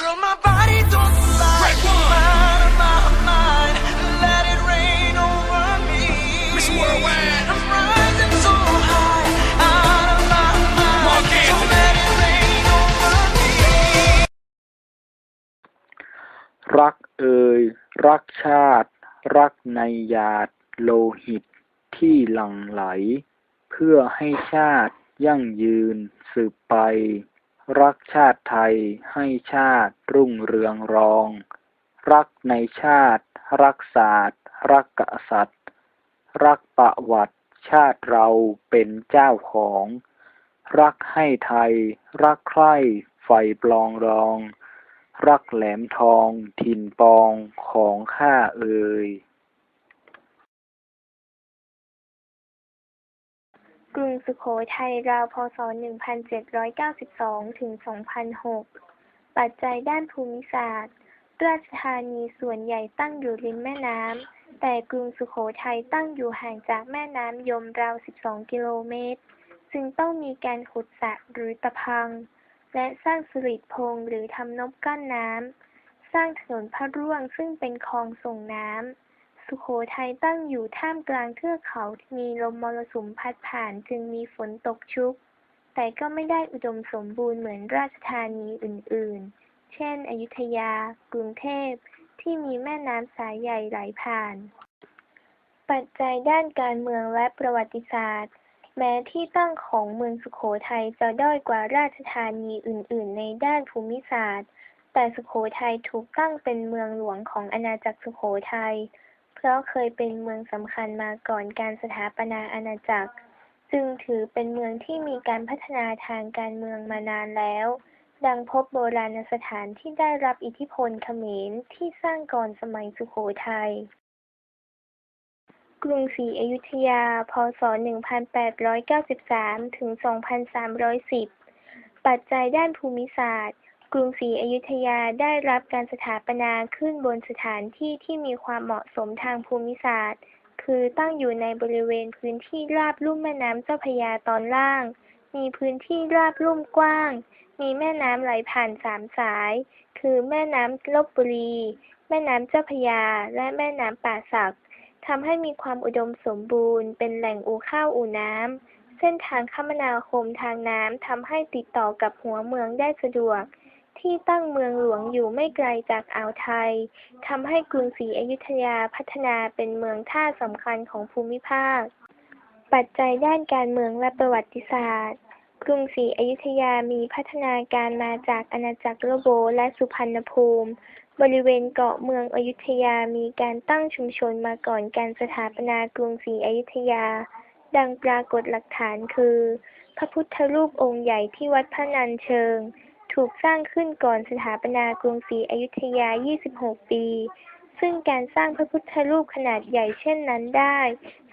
Girl, my body don't lie. Out of my mind, let it rain over me. Miss Worldwide. I'm rising so high, out of my mind. Mark So Anthony. let it rain over me. รักเอ่ยรักชาติ รักในหยาดโลหิตที่หลั่งไหล เพื่อให้ชาติยั่งยืนสืบไป รักชาติไทยให้ชาติรุ่งเรืองรอง รักในชาติ รักศาสตร์ รักกษัตริย์ รักประวัติชาติเราเป็นเจ้าของ รักให้ไทย รักใคร่ไฟปลองรอง รักแหลมทองถิ่นปองของข้าเอ่ย กรุงสุโขทัยราวพศ 1792 ถึง 2006 ปัจจัยด้านภูมิศาสตร์ ราชธานีส่วนใหญ่ตั้งอยู่ริมแม่น้ำ แต่กรุงสุโขทัยตั้งอยู่ห่างจากแม่น้ำยมราว 12 กิโลเมตร จึงต้องมีการขุดสระหรือตะพัง และสร้างสิริพงหรือทำนบกั้นน้ำ สร้างถนนพระร่วงซึ่งเป็นคลองส่งน้ำ สุโขทัยตั้งอยู่ท่ามกลางเทือกเขา มีลมมรสุมพัดผ่านจึงมีฝนตกชุก แต่ก็ไม่ได้อุดมสมบูรณ์เหมือนราชธานีอื่นๆ เช่น อยุธยา กรุงเทพ ที่มีแม่น้ำสายใหญ่ไหลผ่าน ปัจจัยด้านการเมืองและประวัติศาสตร์ แม้ที่ตั้งของเมืองสุโขทัยจะด้อยกว่าราชธานีอื่น ๆ ในด้านภูมิศาสตร์ แต่สุโขทัยถูกตั้งเป็นเมืองหลวงของอาณาจักรสุโขทัย ราะเคยเป็นเมืองสำคัญมาก่อนการสถาปนาอาณาจักร จึงถือเป็นเมืองที่มีการพัฒนาทางการเมืองมานานแล้ว ดังพบโบราณสถานที่ได้รับอิทธิพลเขมรที่สร้างก่อนสมัยสุโขทัยกรุงศรีอยุธยา พศ 1893 ถึง 2310 ปัจจัยด้านภูมิศาสตร์ กรุงศรีอยุธยาได้รับการสถาปนาขึ้นบนสถานที่ที่มีความเหมาะสมทางภูมิศาสตร์ คือตั้งอยู่ในบริเวณพื้นที่ราบลุ่มแม่น้ำเจ้าพระยาตอนล่าง มีพื้นที่ราบลุ่มกว้าง มีแม่น้ำไหลผ่านสามสาย คือแม่น้ำลบบุรี แม่น้ำเจ้าพระยา และแม่น้ำป่าสักทำให้มีความอุดมสมบูรณ์ เป็นแหล่งอู่ข้าวอู่น้ำเส้นทางคมนาคมทางน้ำทำให้ติดต่อกับหัวเมืองได้สะดวก ที่ตั้งเมืองหลวงอยู่ไม่ไกลจากอ่าวไทยทำให้กรุงศรีอยุธยาพัฒนาเป็นเมืองท่าสำคัญของภูมิภาค ปัจจัยด้านการเมืองและประวัติศาสตร์ กรุงศรีอยุธยามีพัฒนาการมาจากอาณาจักรโลโบและสุพรรณภูมิ บริเวณเกาะเมืองอยุธยามีการตั้งชุมชนมาก่อนการสถาปนากรุงศรีอยุธยา ดังปรากฏหลักฐานคือ พระพุทธรูปองค์ใหญ่ที่วัดพระนันเชิง ถูกสร้างขึ้นก่อนสถาปนากรุงศรีอยุธยา 26 ปี ซึ่งการสร้างพระพุทธรูปขนาดใหญ่เช่นนั้นได้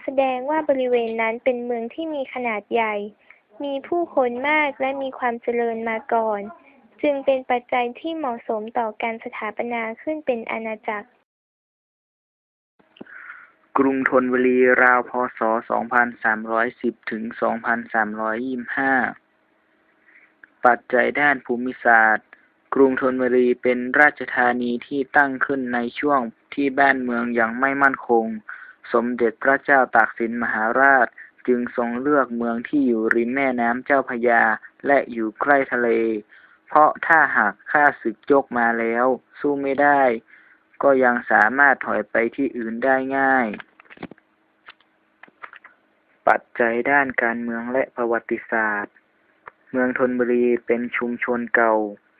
แสดงว่าบริเวณนั้นเป็นเมืองที่มีขนาดใหญ่ มีผู้คนมากและมีความเจริญมาก่อน จึงเป็นปัจจัยที่เหมาะสมต่อการสถาปนาขึ้นเป็นอาณาจักร กรุงธนบุรีราวพศ 2310 ถึง 2325 ปัจจัยด้านภูมิศาสตร์ กรุงธนบุรีเป็นราชธานีที่ตั้งขึ้นในช่วงที่บ้านเมืองยังไม่มั่นคง สมเด็จพระเจ้าตากสินมหาราชจึงทรงเลือกเมืองที่อยู่ริมแม่น้ำเจ้าพยาและอยู่ใกล้ทะเล เพราะถ้าหากข้าศึกยกมาแล้ว สู้ไม่ได้ ก็ยังสามารถถอยไปที่อื่นได้ง่าย ปัจจัยด้านการเมืองและประวัติศาสตร์ เมืองธนบุรีเป็นชุมชนเก่า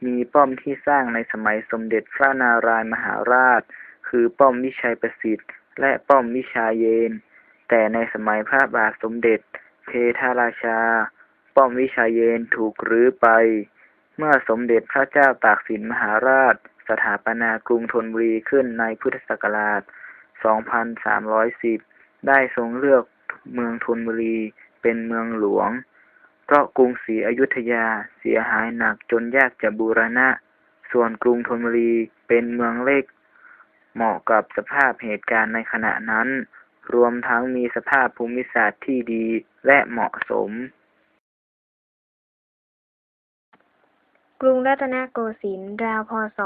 มีป้อมที่สร้างในสมัยสมเด็จพระนารายมหาราช คือป้อมวิชัยประสิทธิ์ และป้อมวิชาเยน แต่ในสมัยพระบาทสมเด็จเพทราชา ป้อมวิชาเยนถูกรื้อไป เมื่อสมเด็จพระเจ้าตากสินมหาราช สถาปนากรุงธนบุรีขึ้นในพุทธศักราช 2310 ได้ทรงเลือกเมืองธนบุรีเป็นเมืองหลวง เพราะกรุงศรีอยุธยาเสียหายหนักจนยากจะบูรณะ ส่วนกรุงธนบุรีเป็นเมืองเล็ก เหมาะกับสภาพเหตุการณ์ในขณะนั้น รวมทั้งมีสภาพภูมิศาสตร์ที่ดีและเหมาะสม กรุงรัตนโกสินทร์ราวพ.ศ.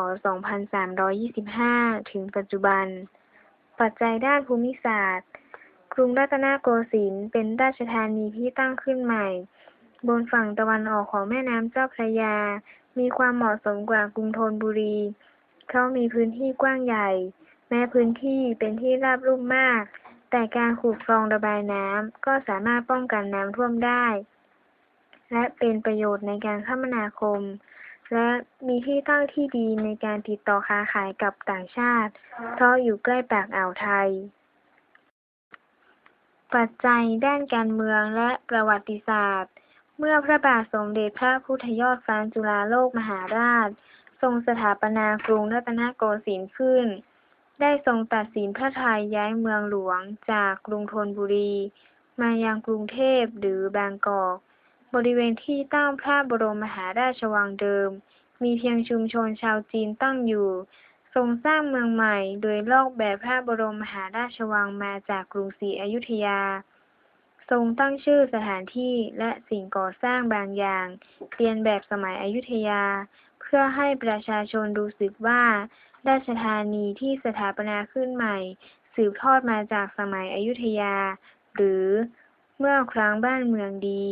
2325 ถึงปัจจุบัน ปัจจัยด้านภูมิศาสตร์ กรุงรัตนโกสินทร์เป็นราชธานีที่ตั้งขึ้นใหม่ บนฝั่งตะวันออกของแม่น้ำเจ้าพระยา มีความเหมาะสมกว่ากรุงธนบุรีเพราะมีพื้นที่กว้างใหญ่ แม้พื้นที่เป็นที่ราบลุ่มมาก แต่การขุดคลองระบายน้ำก็สามารถป้องกันน้ำท่วมได้ และเป็นประโยชน์ในการคมนาคม และมีที่ตั้งที่ดีในการติดต่อค้าขายกับต่างชาติ เพราะอยู่ใกล้ปากอ่าวไทยปัจจัยด้านการเมืองและประวัติศาสตร์ เมื่อพระบาทสมเด็จพระพุทธยอดฟ้าจุฬาโลกมหาราช ทรงสถาปนากรุงรัตนโกสินทร์ขึ้น ได้ทรงตัดสินพระทัยย้ายเมืองหลวงจากกรุงธนบุรี มายังกรุงเทพหรือบางกอก บริเวณที่ตั้งพระบรมมหาราชวังเดิม มีเพียงชุมชนชาวจีนตั้งอยู่ ทรงสร้างเมืองใหม่โดยลอกแบบพระบรมมหาราชวังมาจากกรุงศรีอยุธยา ทรงตั้งชื่อสถานที่และสิ่งก่อสร้างบางอย่าง เรียนแบบสมัยอยุธยา เพื่อให้ประชาชนรู้สึกว่า ราชธานีที่สถาปนาขึ้นใหม่ สืบทอดมาจากสมัยอยุธยา หรือเมื่อครั้งบ้านเมืองดี